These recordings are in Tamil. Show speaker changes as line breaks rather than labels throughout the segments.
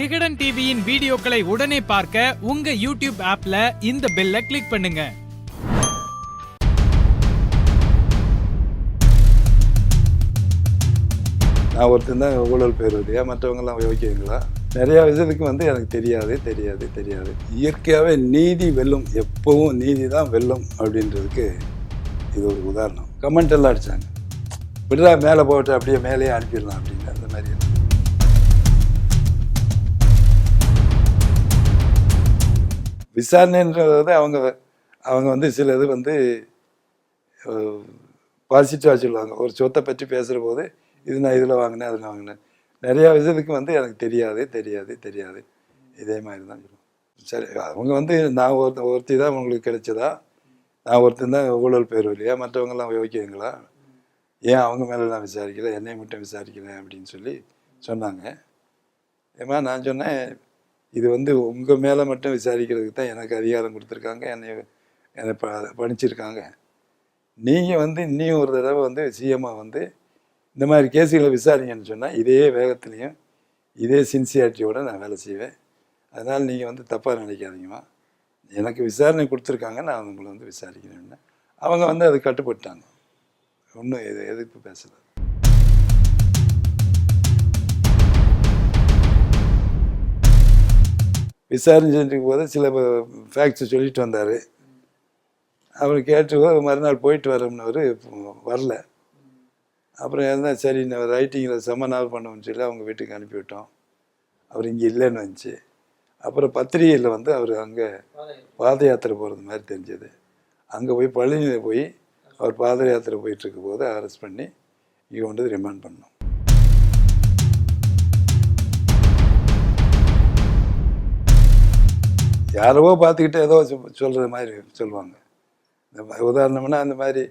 விகடன் டிவியின் வீடியோக்களை உடனே பார்க்க உங்க யூடியூப் ஆப்ல இந்த பெல்ல கிளிக் பண்ணுங்க.
நான் ஒருத்தன் தான் ஊழல் பேர் இல்லையா மற்றவங்கெல்லாம் யோகிக்கிறீங்களா நிறையா விஷயத்துக்கு வந்து எனக்கு தெரியாது தெரியாது தெரியாது. இயற்கையாகவே நீதி வெல்லும் எப்பவும் நீதி தான் வெல்லும் அப்படின்றதுக்கு இது ஒரு உதாரணம். கமெண்ட் எல்லாம் அடித்தாங்க விடுதா மேலே போட்டு அப்படியே மேலேயே அனுப்பிடலாம் அப்படின்னு. விசாரணைன்றது அவங்க அவங்க வந்து சில இது வந்து பாசிட்டிவாக சொல்லுவாங்க. ஒரு சொத்தை பற்றி பேசுகிற போது இது நான் இதில் வாங்கினேன் அதில் வாங்கினேன். நிறையா விஷயத்துக்கு வந்து எனக்கு தெரியாது தெரியாது தெரியாது. இதே மாதிரி தான் சொல்லுவோம் சரி அவங்க வந்து நான் ஒருத்த ஒருத்தி தான் உங்களுக்கு கிடைச்சதா? நான் ஒருத்தன் தான் ஊழல் பேர் இல்லையா மற்றவங்கெல்லாம் யோக்கியங்களா ஏன் அவங்க மேலெல்லாம் விசாரிக்கல? என்னை மட்டும் விசாரிக்கல அப்படின்னு சொல்லி சொன்னாங்க. ஏமா நான் சொன்னேன் இது வந்து உங்கள் மேலே மட்டும் விசாரிக்கிறதுக்கு தான் எனக்கு அதிகாரம் கொடுத்துருக்காங்க. என்னை என்னை ப பணிச்சிருக்காங்க. நீங்கள் வந்து இன்னும் ஒரு தடவை வந்து சிஎம்மாக வந்து இந்த மாதிரி கேஸுகளை விசாரிங்கன்னு சொன்னால் இதே வேகத்துலேயும் இதே சின்சியாரிட்டியோடு நான் வேலை செய்வேன். அதனால் நீங்கள் வந்து தப்பாக நினைக்காதீங்கம்மா. எனக்கு விசாரணை கொடுத்துருக்காங்க நான் உங்களை வந்து விசாரிக்கிறேன்னு. அவங்க வந்து அது கட்டுப்பட்டாங்க. ஒன்றும் எது எதிர்ப்பு பேசலை. விசாரிச்சுட்டு போது சில ஃபேக்ட்ஸ் சொல்லிட்டு வந்தார். அவர் கேட்டு மறுநாள் போயிட்டு வரோம்னவர் வரல. அப்புறம் என்ன சரி நான் ரைட்டிங்கில் செமனார் பண்ணணும்னு சொல்லி அவங்க வீட்டுக்கு அனுப்பிவிட்டோம் அவர் இங்கே இல்லைன்னு வந்துச்சு. அப்புறம் பத்திரிகையில் வந்து அவர் அங்கே பாத யாத்திரை போகிறது மாதிரி தெரிஞ்சது. அங்கே போய் பழனியில் போய் அவர் பாத யாத்திரை போயிட்டுருக்கும் போது அரெஸ்ட் பண்ணி இங்கே கொண்டு ரிமாண்ட் பண்ணோம். யாரவோ பார்த்துக்கிட்டு ஏதோ சொ- மாதிரி சொல்லுவாங்க. இந்த உதாரணம்னா அந்த மாதிரி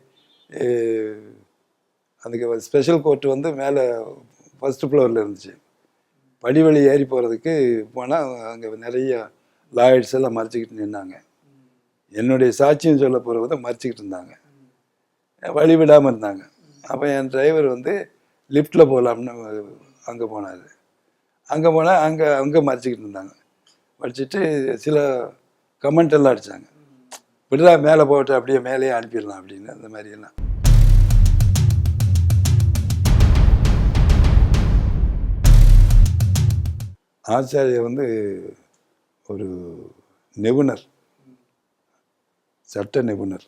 அதுக்கு ஸ்பெஷல் கோர்ட் வந்து மேலே ஃபஸ்ட்டு ஃப்ளோரில் இருந்துச்சு. படி வழி ஏறி போகிறதுக்கு போனால் அங்கே நிறைய லாயர்ஸ் எல்லாம் மறைச்சிக்கிட்டு நின்னாங்க. என்னுடைய சாட்சியம் சொல்ல போகிறத மறைச்சிக்கிட்டு இருந்தாங்க. வழி விடாமல் இருந்தாங்க. அப்போ என் டிரைவர் வந்து லிஃப்ட்டில் போகலாம்னு அங்கே போனார். அங்கே போனால் அங்கே அங்கே மறைச்சிக்கிட்டு இருந்தாங்க. படிச்சுட்டு சில கமெண்ட் எல்லாம் அடித்தாங்க இப்படிதான் மேலே போட்டு அப்படியே மேலேயே அனுப்பிடலாம் அப்படின்னு அந்த மாதிரியெல்லாம். ஆச்சாரியா வந்து ஒரு நிபுணர். சட்ட நிபுணர்.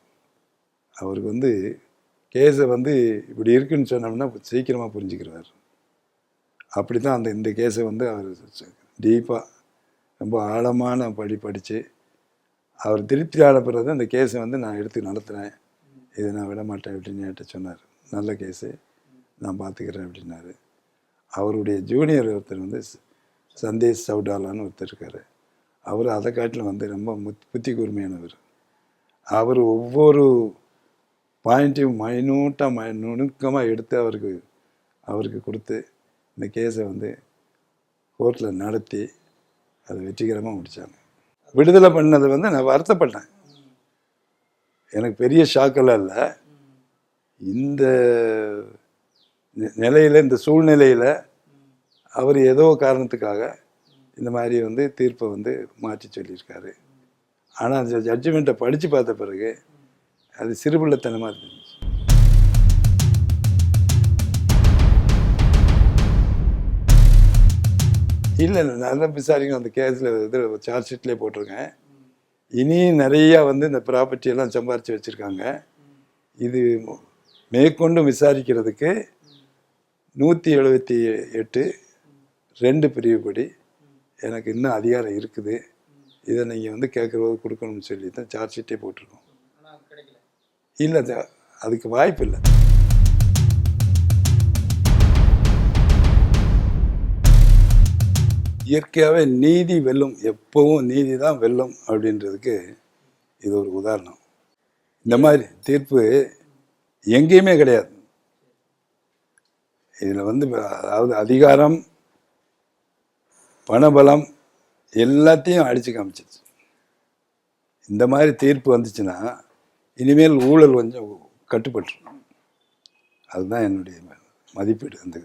அவருக்கு வந்து கேஸை வந்து இப்படி இருக்குன்னு சொன்னோம்னா சீக்கிரமாக புரிஞ்சுக்கிறார் அப்படி தான் அந்த இந்த கேஸை வந்து அவர் டீப்பாக ரொம்ப ஆழமான படி படித்து அவர் திருப்தி ஆன பிறகு அந்த கேஸை வந்து நான் எடுத்து நடத்துகிறேன் இதை நான் விட மாட்டேன் அப்படின்னு என்கிட்ட சொன்னார். நல்ல கேஸு நான் பார்த்துக்கிறேன் அப்படின்னாரு. அவருடைய ஜூனியர் ஒருத்தர் வந்து சந்தேஷ் சவுடாலான்னு ஒருத்தர் இருக்கார். அவர் அதை காட்டிலும் வந்து ரொம்ப முத் புத்தி கூர்மையானவர். அவர் ஒவ்வொரு பாயிண்ட்டையும் மைனூட்டாக மை நுணுக்கமாக எடுத்து அவருக்கு அவருக்கு கொடுத்து இந்த கேஸை வந்து கோர்ட்டில் நடத்தி அதை வெற்றிகரமாக முடித்தாங்க விடுதலை பண்ணது வந்து நான் வருத்தப்பட்டேன். எனக்கு பெரிய ஷாக்கெல்லாம் இல்லை. இந்த நிலையில் இந்த சூழ்நிலையில் அவர் ஏதோ காரணத்துக்காக இந்த மாதிரி வந்து தீர்ப்பை வந்து மாற்றி சொல்லியிருக்காரு. ஆனால் அந்த ஜட்ஜ்மெண்ட்டை படித்து பார்த்த பிறகு அது சிறுபிள்ளைத்தனமாக இருந்துச்சு இல்லை இல்லை. தான் விசாரிக்கணும். அந்த கேஸில் இது சார்ஜ் ஷீட்லேயே போட்டிருக்கேன். இனியும் நிறையா வந்து இந்த ப்ராப்பர்ட்டி எல்லாம் சம்பாரித்து வச்சுருக்காங்க. இது மேற்கொண்டு விசாரிக்கிறதுக்கு நூற்றி எழுபத்தி எட்டு ரெண்டு பிரிவுபடி எனக்கு இன்னும் அதிகாரம் இருக்குது. இதை நீங்கள் வந்து கேட்குறது கொடுக்கணும்னு சொல்லி தான் சார்ஜ் ஷீட்டே போட்டிருக்கோம் இல்லை அது- அதுக்கு வாய்ப்பு இல்லை. இயற்கையாகவே நீதி வெல்லும் எப்பவும் நீதி தான் வெல்லும் அப்படின்றதுக்கு இது ஒரு உதாரணம். இந்த மாதிரி தீர்ப்பு எங்கேயுமே கிடையாது. இதில் வந்து அதாவது அதிகாரம் பணபலம் எல்லாத்தையும் அடித்து காமிச்சிருச்சு. இந்த மாதிரி தீர்ப்பு வந்துச்சுன்னா இனிமேல் ஊழல் கொஞ்சம் கட்டுப்பட்டுரும். அதுதான் என்னுடைய மதிப்பீடு. அந்த